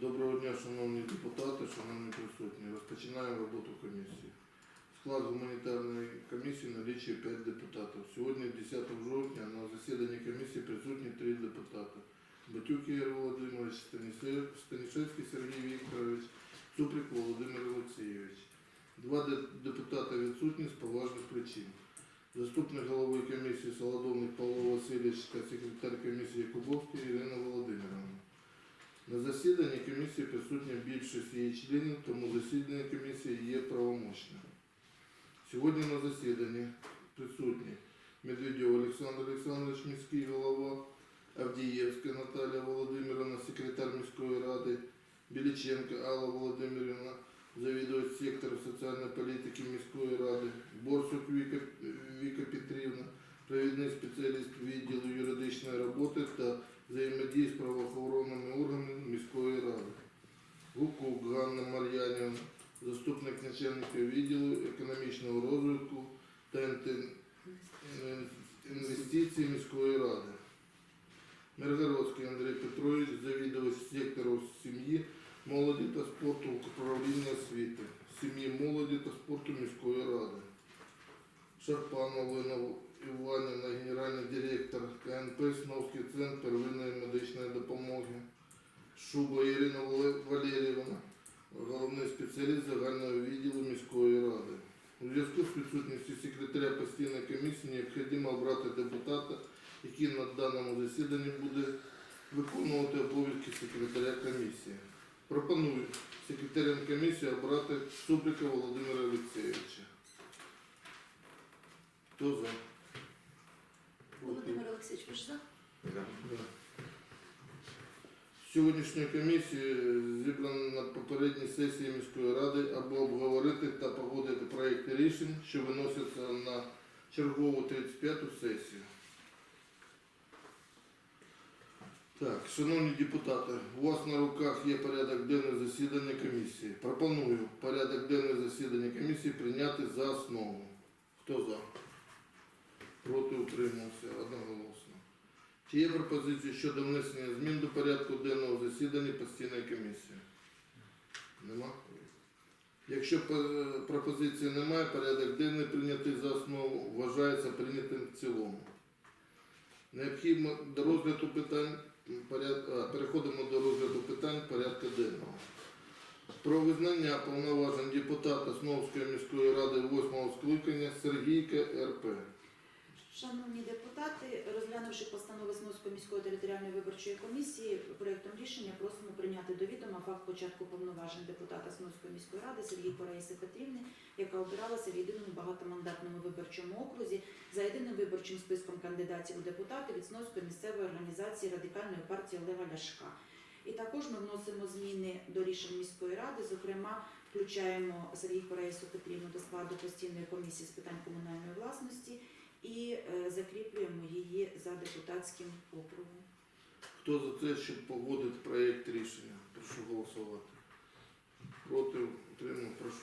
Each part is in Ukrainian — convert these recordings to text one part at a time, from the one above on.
Доброго дня, шановні депутати, шановні присутні. Розпочинаємо роботу комісії. Склад гуманітарної комісії налічує 5 депутатів. Сьогодні, 10 жовтня, на засіданні комісії присутні 3 депутати. Батюк Ігор Володимирович, Станішевський Сергій Вікторович, Цуприк Володимир Олексійович. Два де- депутати відсутні з поважних причин. Заступник голови комісії Солодовник Павло Васильович та секретар комісії Кубовський Ірина Володимировна. На засіданні комісії присутня більшість її членів, тому засідання комісії є правомочним. Сьогодні на засіданні присутні Медведєв Олександр Олександрович, міський голова, Авдієвська Наталія Володимирівна, секретар міської ради, Біліченко Алла Володимирівна, завідувач сектору соціальної політики міської ради, Борсук Віка, Віка Петрівна, провідний спеціаліст відділу юридичної роботи та взаємодії з правоохоронними органами міської ради. Гукук Ганна Мар'янівна, заступник начальника відділу економічного розвитку та інвестицій міської ради. Миргородський Андрій Петрович, завідувач сектору сім'ї, молоді та спорту управління освіти, сім'ї молоді та спорту міської ради. Шарпан Олена Іванівна, генеральний директор КНП Сновський центр первинної медичної допомоги. Шуба Ірина Вале- Валеріївна, головний спеціаліст загального відділу міської ради. У зв'язку з відсутністю секретаря постійної комісії необхідно обрати депутата, який на даному засіданні буде виконувати обов'язки секретаря комісії. Пропоную секретарем комісії обрати Суприка Володимира Олексійовича. Хто за? Олексійович, ви ж за? Да. Сьогоднішньої комісії зібрано на попередній сесії міської ради або обговорити та погодити проекти рішень, що виносяться на чергову 35-ту сесію. Так, шановні депутати, у вас на руках є порядок денний засідання комісії. Пропоную порядок денний засідання комісії прийняти за основу. Хто за? Проти утримався одноголосно. Чи є пропозиції щодо внесення змін до порядку денного засідання постійної комісії? Нема? Якщо е, пропозиції немає, порядок денний прийнятий за основу вважається прийнятим в цілому. Необхідно до розгляду питань поряд- переходимо до розгляду питань порядку денного. Про визнання повноважень депутата Сновської міської ради 8 скликання Сергійка РП. Шановні депутати, розглянувши постанови Смольської міської територіальної виборчої комісії, проєктом рішення просимо прийняти до відома факт початку повноважень депутата Смольської міської ради Сергій Раїси Петрівни, яка обиралася в єдиному багатомандатному виборчому окрузі за єдиним виборчим списком кандидатів у депутати від Смольської місцевої організації радикальної партії Олега Ляшка. І також ми вносимо зміни до рішень міської ради. Зокрема, включаємо Сергій Раїсу Петрівну до складу постійної комісії з питань комунальної власності і е, закріплюємо її за депутатським округом. Хто за те, щоб погодити проєкт рішення? Прошу голосувати. Проти утримав, прошу.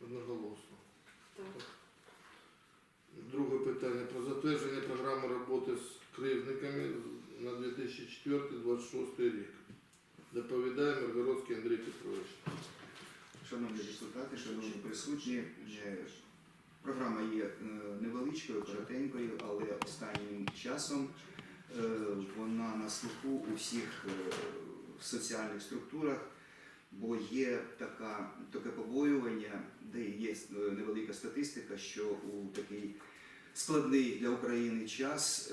Одноголосно. Так. Друге питання про затвердження програми роботи з кривдниками на 2004-2026 рік. Доповідає Миргородський Андрій Петрович. Шановні депутати, шановні присутні, е, програма є е, невеличкою, коротенькою, але останнім часом е, вона на слуху у всіх е, соціальних структурах, бо є така, таке побоювання, де є невелика статистика, що у такий складний для України час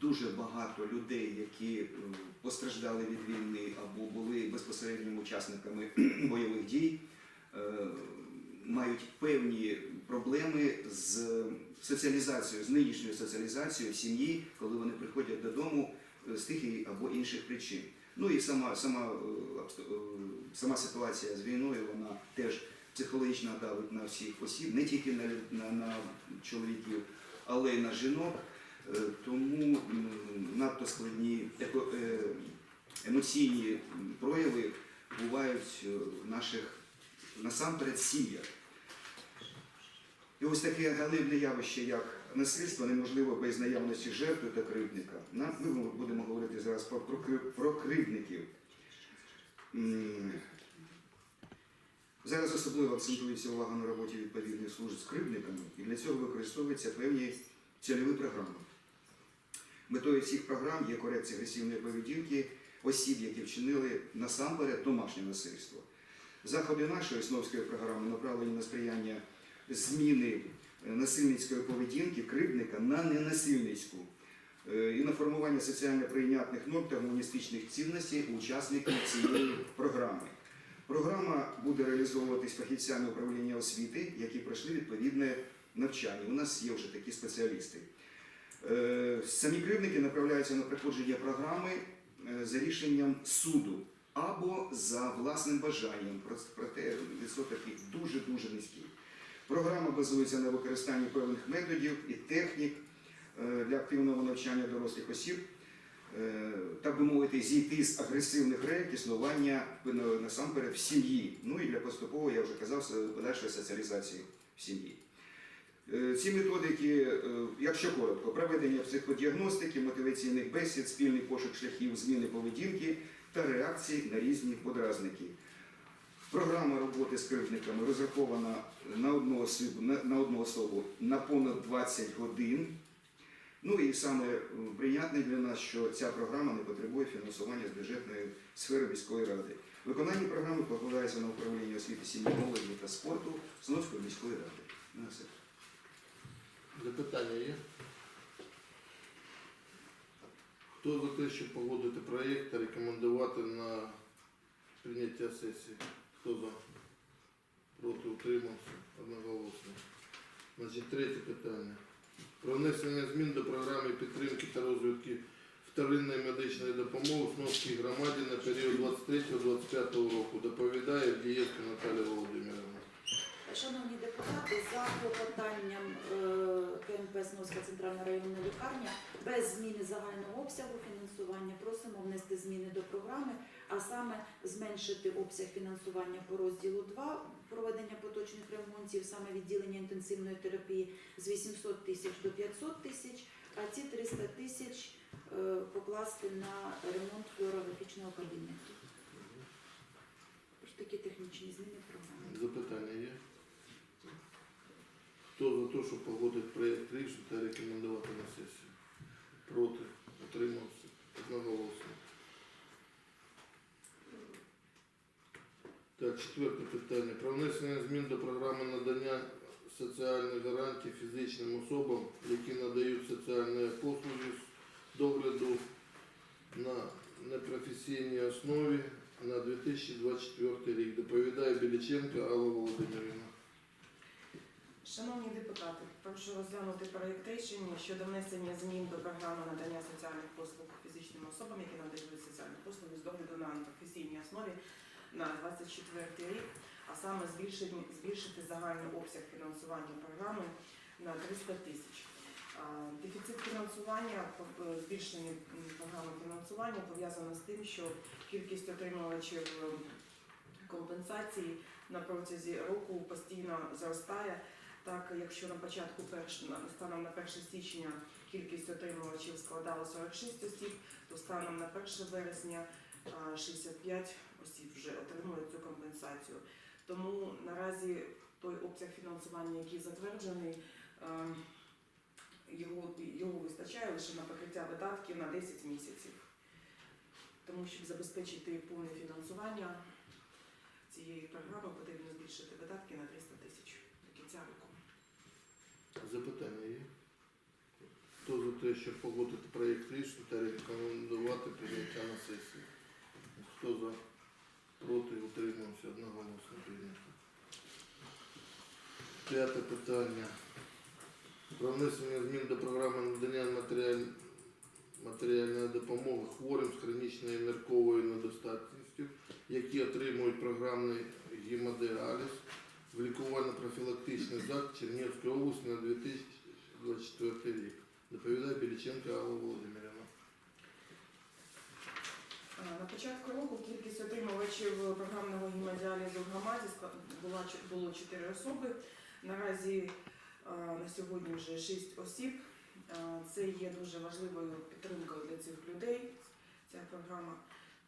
дуже багато людей, які постраждали від війни або були безпосередніми учасниками бойових дій, мають певні проблеми з соціалізацією, з нинішньою соціалізацією сім'ї, коли вони приходять додому е, з тих або інших причин. Ну і сама, сама, е, е, сама ситуація з війною, вона теж психологічно давить на всіх осіб, не тільки на, на, на чоловіків, але й на жінок. Тому надто складні емоційні прояви бувають в наших насамперед сім'ях. І ось таке ганебне явище, як насильство, неможливо без наявності жертви та кривдника. Ми будемо говорити зараз про, кривдників. Зараз особливо акцентується увага на роботі відповідних служб з кривдниками, і для цього використовуються певні цільові програми. Метою цих програм є корекція агресивної поведінки осіб, які вчинили насамперед домашнє насильство. Заходи нашої основської програми направлені на сприяння зміни е, насильницької поведінки кривдника на ненасильницьку е, і на формування соціально прийнятних норм та гуманістичних цінностей учасників цієї програми. Програма буде реалізовуватись фахівцями управління освіти, які пройшли відповідне навчання. У нас є вже такі спеціалісти. Е, Самі кривдники направляються на проходження програми за рішенням суду або за власним бажанням. Проте відсоток їх дуже-дуже низький. Програма базується на використанні певних методів і технік е, для активного навчання дорослих осіб, е, так би мовити, зійти з агресивних реалій існування е, насамперед в сім'ї. Ну і для поступового, я вже казав, подальшої соціалізації в сім'ї. Ці методики, якщо коротко, проведення психодіагностики, мотиваційних бесід, спільний пошук шляхів зміни поведінки та реакцій на різні подразники. Програма роботи з кривдниками розрахована на одну особу на, на одну особу на понад 20 годин. Ну і саме е, приємне для нас, що ця програма не потребує фінансування з бюджетної сфери міської ради. Виконання програми покладається на управління освіти сім'ї, молоді та спорту Сновської міської ради. На все. Запитання є? Хто за те, щоб погодити проєкт та рекомендувати на прийняття сесії? Хто за? Проти утримався? Одноголосно. Значить, третє питання. Про внесення змін до програми підтримки та розвитку вторинної медичної допомоги в Сновській громаді на період 23-25 року. Доповідає Дієвська Наталія Володимирівна. Шановні депутати, за клопотанням е, КМП Сновська центральна районна лікарня без зміни загального обсягу фінансування просимо внести зміни до програми, а саме зменшити обсяг фінансування по розділу 2 проведення поточних ремонтів, саме відділення інтенсивної терапії з 800 тисяч до 500 тисяч, а ці 300 тисяч е, покласти на ремонт флюорографічного кабінету. Такі технічні зміни програми. Запитання є? Хто за те, щоб погодити проєкт рішення та рекомендувати на сесію? Проти? Утримався? Одноголосно. Так, четверте питання. Про внесення змін до програми надання соціальних гарантій фізичним особам, які надають соціальні послуги з догляду на непрофесійній основі на 2024 рік. Доповідає Біліченко Алла Володимирівна. Шановні депутати, прошу розглянути проєкт рішення щодо внесення змін до програми надання соціальних послуг фізичним особам, які надають соціальні послуги з догляду на професійній основі на 24 рік, а саме збільшити, збільшити загальний обсяг фінансування програми на 300 тисяч. Дефіцит фінансування, е, збільшення програми фінансування пов'язано з тим, що кількість отримувачів е, компенсації на протязі року постійно зростає. Так, якщо на початку перш, станом на 1 січня кількість отримувачів складала 46 осіб, то станом на 1 вересня 65 осіб вже отримують цю компенсацію. Тому наразі той обсяг фінансування, який затверджений, його, його вистачає лише на покриття видатків на 10 місяців. Тому щоб забезпечити повне фінансування цієї програми, потрібно збільшити видатки на 300 тисяч до кінця року. Запитання є? Хто за те, щоб погодити проєкт рішення та рекомендувати прийняття на сесії? Хто за? Проти? Утримався? Одноголосно прийнято. П'яте питання. Про внесення змін до програми надання матеріаль... матеріальної допомоги хворим з хронічною нирковою недостатністю, які отримують програмний гемодіаліз в лікувально-профілактичний заклад Чернігівської області на 2024 рік. Доповідає Біліченко Алла Володимирівна. Е, На початку року кількість отримувачів програмного гемодіалізу в громаді була було 4 особи. Наразі е, на сьогодні вже 6 осіб. Е, Це є дуже важливою підтримкою для цих людей. Ця програма.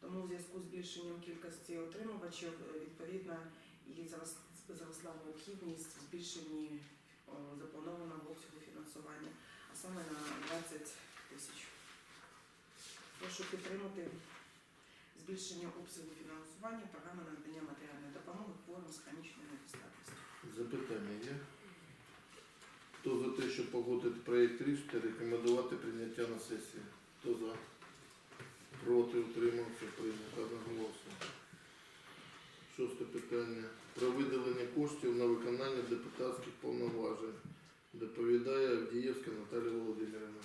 Тому в зв'язку з збільшенням кількості отримувачів, відповідно, і зарос- зросла необхідність в збільшенні запланованого обсягу фінансування, а саме на 20 тисяч. Прошу підтримати збільшення обсягу фінансування програми надання матеріальної допомоги хворим з хронічною недостатністю. Запитання є? Хто за те, щоб погодити проєкт рішення, рекомендувати прийняття на сесії? Хто за? Проти утримався, прийнято одноголосно. Шосте питання. Про виділення коштів на виконання депутатських повноважень. Доповідає Авдієвська Наталія Володимирівна.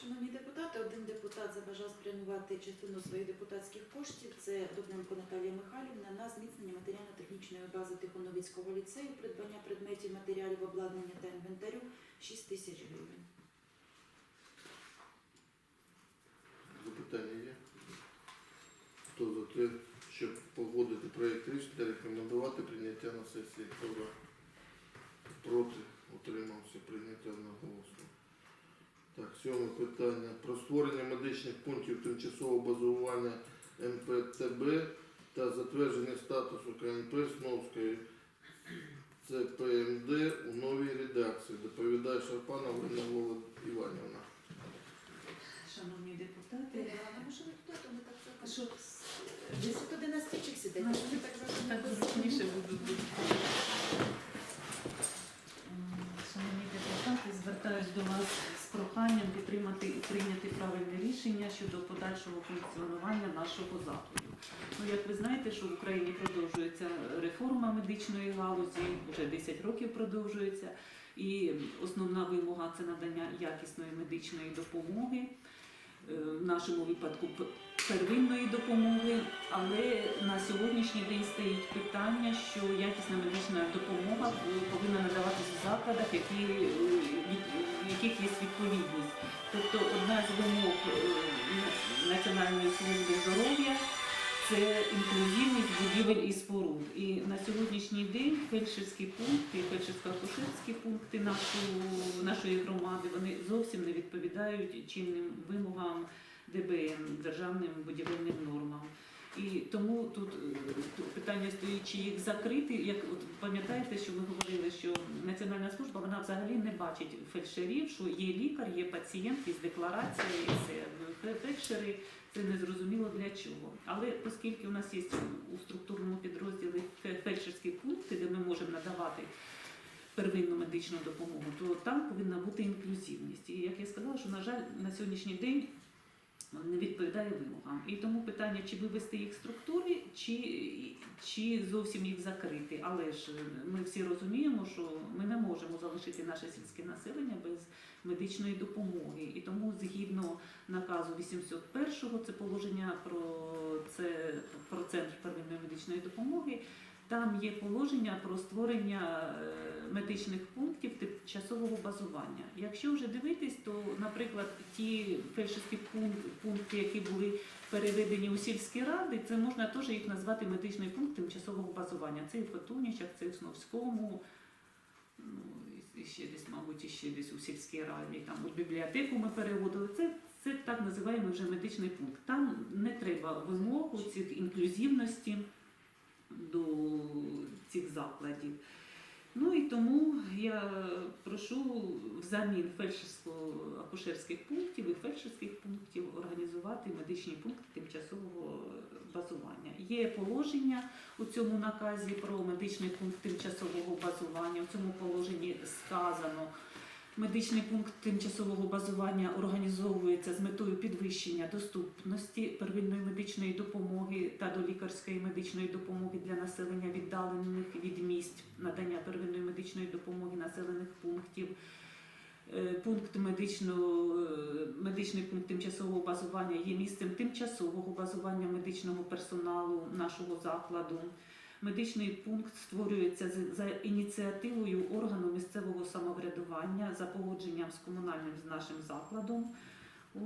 Шановні депутати, один депутат забажав спрямувати частину своїх депутатських коштів. Це Дубненко Наталія Михайлівна на зміцнення матеріально-технічної бази Тихоновицького ліцею, придбання предметів, матеріалів, обладнання та інвентарю 6 тисяч гривень. Запитання є? Хто за те, щоб погодити проєкт рішення, рекомендувати прийняття на сесії? Хто за? Проти? Утримався, прийняття одноголосно. Так, сьоме питання. Про створення медичних пунктів тимчасового базування МПТБ та затвердження статусу КНП Сновської ЦПМД у новій редакції. Доповідає Шарпана Олена Іванівна. Шановні депутати, А депутати, ми так що закажемо? 10-11 чик сидить. Ну, Ми так так зручніше буде. бути. Шановні депутати, звертаюсь до вас з проханням підтримати і прийняти правильне рішення щодо подальшого функціонування нашого закладу. Ну, як ви знаєте, що в Україні продовжується реформа медичної галузі, вже 10 років продовжується, і основна вимога це надання якісної медичної допомоги. Е, В нашому випадку первинної допомоги, але на сьогоднішній день стоїть питання, що якісна медична допомога повинна надаватися в закладах, які, е, в яких є відповідність. Тобто одна з вимог е, Національної служби здоров'я це інклюзивність будівель і споруд. І на сьогоднішній день фельдшерські пункти, фельдшерсько-акушерські пункти нашої, нашої громади вони зовсім не відповідають чинним вимогам ДБН, державним будівельним нормам. І тому тут, е, питання стоїть, чи їх закрити. Як от пам'ятаєте, що ми говорили, що Національна служба вона взагалі не бачить фельдшерів, що є лікар, є пацієнт, є декларація, і все. Фе- Фельдшери це не зрозуміло для чого. Але оскільки у нас є у структурному підрозділі фе- фельдшерські пункти, де ми можемо надавати первинну медичну допомогу, то там повинна бути інклюзивність. І як я сказала, що на жаль, на сьогоднішній день не відповідає вимогам. І тому питання, чи вивести їх структури, чи, чи зовсім їх закрити. Але ж ми всі розуміємо, що ми не можемо залишити наше сільське населення без медичної допомоги. І тому згідно наказу 801-го, це положення про це про центр первинної медичної допомоги. Там є положення про створення е, медичних пунктів тимчасового базування. Якщо вже дивитись, то, наприклад, ті фельдшерські пунк- пункти, які були переведені у сільські ради, це можна теж їх назвати медичний пункт тимчасового базування. Це і в Фотунічах, це і в Сновському, ну, і- ще десь, мабуть, і ще десь у сільській раді, там у бібліотеку ми переводили. Це, це так називаємо вже медичний пункт. Там не треба вимогу цих інклюзивності до цих закладів. Ну і тому я прошу взамін фельдшерсько-акушерських пунктів і фельдшерських пунктів організувати медичні пункти тимчасового базування. Є положення у цьому наказі про медичний пункт тимчасового базування. У цьому положенні сказано. Медичний пункт тимчасового базування організовується з метою підвищення доступності первинної медичної допомоги та до лікарської медичної допомоги для населення віддалених від місць надання первинної медичної допомоги населених пунктів. Е, Пункт медичного, е, медичний пункт тимчасового базування є місцем тимчасового базування медичного персоналу нашого закладу. Медичний пункт створюється за ініціативою органу місцевого самоврядування за погодженням з комунальним з нашим закладом.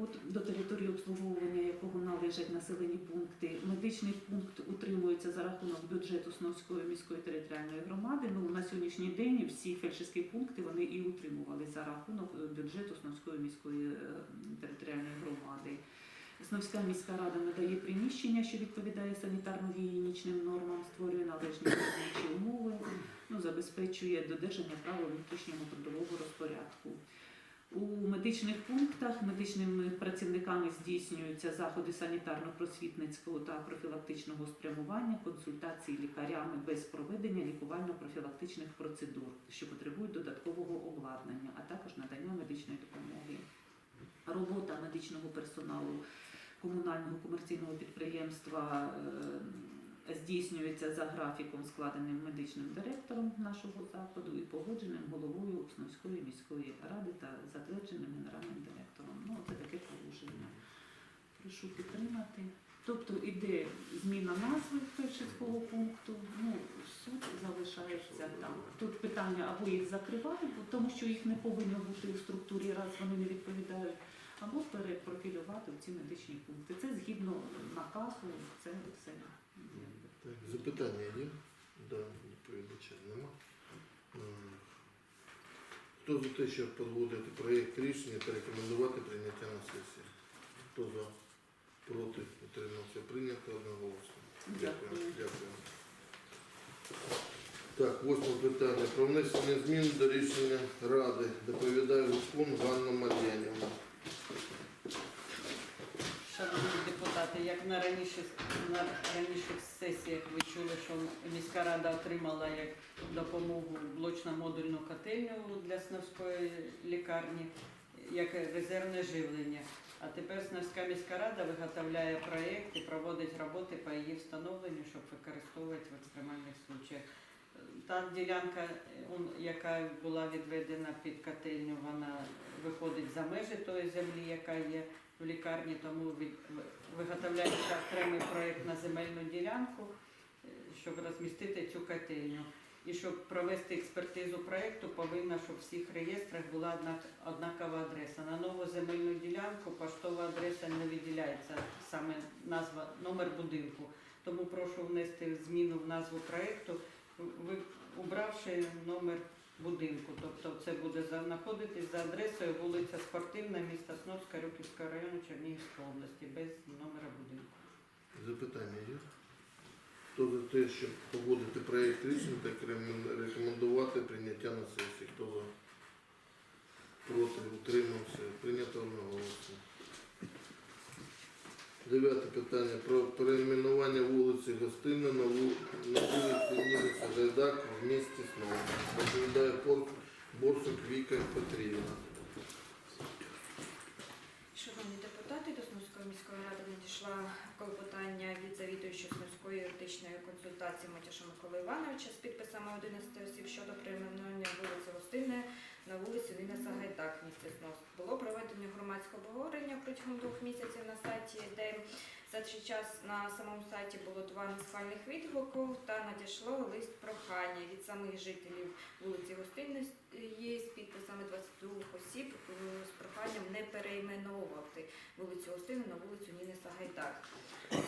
От, до території обслуговування якого належать населені пункти. Медичний пункт утримується за рахунок бюджету Сновської міської територіальної громади. Ну на сьогоднішній день всі фельдшерські пункти вони і утримували за рахунок е, бюджету Сновської міської е, територіальної громади. Сновська міська рада надає приміщення, що відповідає санітарно-гігієнічним нормам, створює належні робочі умови, ну, забезпечує додержання правил внутрішнього трудового розпорядку. У медичних пунктах медичними працівниками здійснюються заходи санітарно-просвітницького та профілактичного спрямування, консультації лікарями без проведення лікувально-профілактичних процедур, що потребують додаткового обладнання, а також надання медичної допомоги. Робота медичного персоналу комунального комерційного підприємства е, здійснюється за графіком, складеним медичним директором нашого закладу і погодженим головою Основської міської ради та затвердженим генеральним директором. Ну, це таке положення. Прошу підтримати. Тобто іде зміна назви першицького пункту, ну, суд залишається там. Тут питання або їх закривають, тому що їх не повинно бути у структурі, раз вони не відповідають, або перепрофілювати ці медичні пункти. Це згідно наказу, це все. Так, запитання є? Да, доповідача нема. Хто за те, щоб погодити проєкт рішення та рекомендувати прийняття на сесії? Хто за? Проти? Утримався? Прийнято одноголосно. Дякую. Дякую. Так, восьме питання. Про внесення змін до рішення Ради. Доповідає Гукун Ганна Мар'янівна. Шановні як на раніше на раніших сесіях ви чули, що міська рада отримала як допомогу блочно-модульну котельню для Сновської лікарні, як резервне живлення. А тепер Сновська міська рада виготовляє проєкт і проводить роботи по її встановленню, щоб використовувати в екстремальних случаях. Та ділянка, яка була відведена під котельню, вона виходить за межі тої землі, яка є в лікарні, тому виготовляється окремий проєкт на земельну ділянку, е, щоб розмістити цю котельню. І щоб провести експертизу проєкту, повинна, щоб в всіх реєстрах була однакова адреса. На нову земельну ділянку поштова адреса не виділяється, саме назва, номер будинку. Тому прошу внести зміну в назву проєкту, убравши номер будинку. Тобто це буде знаходитись за адресою вулиця Спортивна, міста Сновська, Рюківського району Чернігівської області, без номера будинку. Запитання є? Хто за те, щоб погодити проєкт рішення та рекомендувати прийняття на сесії? Хто за? Проти? Утримався? Прийнято одноголосно. Дев'яте питання про перейменування вулиці Гостина на, вулиці Ніни Гайдак в місті Снова. Доповідає порт Борсук Віка Петрівна. Шановні депутати, до Сумської міської ради надійшла клопотання від завідуючого Юридичної консультації Матяша Миколи Івановича з підписами 11 осіб щодо прийменування вулиці Гостинної на вулиці Ніна Сагайдак місяць. Було проведено громадське обговорення протягом двох місяців на сайті, де за цей час на самому сайті було два несхвальних відгуку та надійшло лист прохання від самих жителів вулиці Гостинної з підписами 22 осіб з проханням не перейменовувати вулицю Гостину на вулицю Ніни Сагайдак.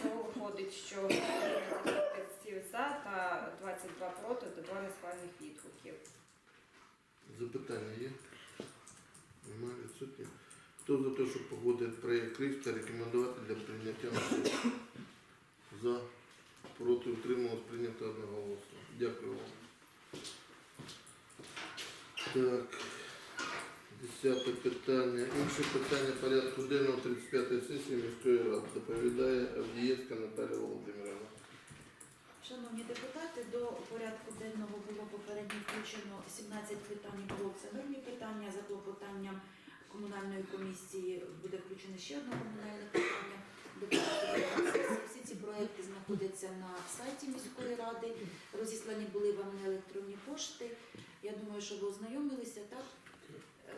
Цього виходить, що 35 за та 22 проти та два несхвальних відгуків. Запитання є? Хто за те, щоб погодити проєкт рішення рекомендувати для прийняття? За, проти, утрималось, прийнято одноголосно. Дякую вам. Так, десяте питання. Інше питання порядку денного 35 сесії міської ради. Доповідає Авдієвська Наталія Володимирівна. Шановні депутати, до порядку денного було попередньо включено 17 питань блок. Мирні питання. За клопотанням комунальної комісії буде включено ще одне комунальне питання. Всі ці проекти знаходяться на сайті міської ради. Розіслані були вам на електронні пошти. Я думаю, що ви ознайомилися. Так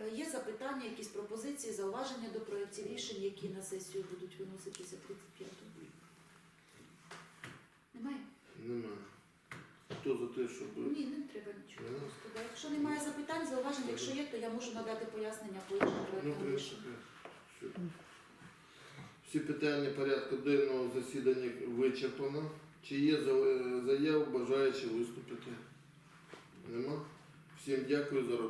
Е, є запитання, якісь пропозиції, зауваження до проєктів рішень, які на сесію будуть виноситися 35 Немає? Немає. Хто за те, щоб... Ні, не треба нічого. Нема? Просто, да. Якщо немає запитань, зауважень, якщо є, то я можу надати пояснення по іншому Ну, принципі, все. Всі питання порядку денного засідання вичерпано. Чи є за- заяви, бажаючі виступити? Нема? Всім дякую за роботу.